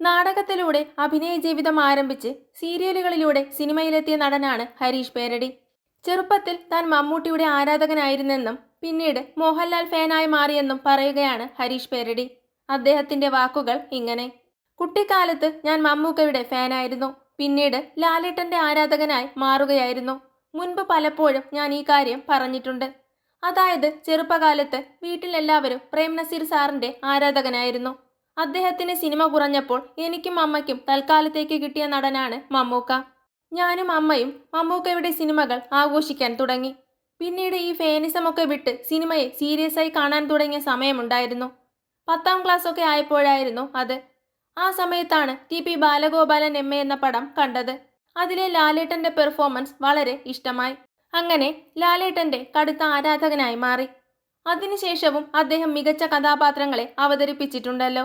നാടകത്തിലൂടെ അഭിനയ ജീവിതം ആരംഭിച്ച് സീരിയലുകളിലൂടെ സിനിമയിലെത്തിയ നടനാണ് ഹരീഷ് പേരടി. ചെറുപ്പത്തിൽ താൻ മമ്മൂട്ടിയുടെ ആരാധകനായിരുന്നെന്നും പിന്നീട് മോഹൻലാൽ ഫാനായി മാറിയെന്നും പറയുകയാണ് ഹരീഷ് പേരടി. അദ്ദേഹത്തിന്റെ വാക്കുകൾ ഇങ്ങനെ. കുട്ടിക്കാലത്ത് ഞാൻ മമ്മൂക്കയുടെ ഫാനായിരുന്നു. പിന്നീട് ലാലേട്ടന്റെ ആരാധകനായി മാറുകയായിരുന്നു. മുൻപ് പലപ്പോഴും ഞാൻ ഈ കാര്യം പറഞ്ഞിട്ടുണ്ട്. അതായത് ചെറുപ്പകാലത്ത് വീട്ടിലെല്ലാവരും പ്രേംനസീർ സാറിന്റെ ആരാധകനായിരുന്നു. അദ്ദേഹത്തിന് സിനിമ കുറഞ്ഞപ്പോൾ എനിക്കും അമ്മയ്ക്കും തൽക്കാലത്തേക്ക് കിട്ടിയ നടനാണ് മമ്മൂക്ക. ഞാനും അമ്മയും മമ്മൂക്കയുടെ സിനിമകൾ ആഘോഷിക്കാൻ തുടങ്ങി. പിന്നീട് ഈ ഫേനിസമൊക്കെ വിട്ട് സിനിമയെ സീരിയസ് ആയി കാണാൻ തുടങ്ങിയ സമയമുണ്ടായിരുന്നു. പത്താം ക്ലാസ് ഒക്കെ ആയപ്പോഴായിരുന്നു അത്. ആ സമയത്താണ് T P Balagopalan M A എന്ന പടം കണ്ടത്. അതിലെ ലാലേട്ടന്റെ പെർഫോമൻസ് വളരെ ഇഷ്ടമായി. അങ്ങനെ ലാലേട്ടന്റെ കടുത്ത ആരാധകനായി മാറി. അതിനുശേഷവും അദ്ദേഹം മികച്ച കഥാപാത്രങ്ങളെ അവതരിപ്പിച്ചിട്ടുണ്ടല്ലോ.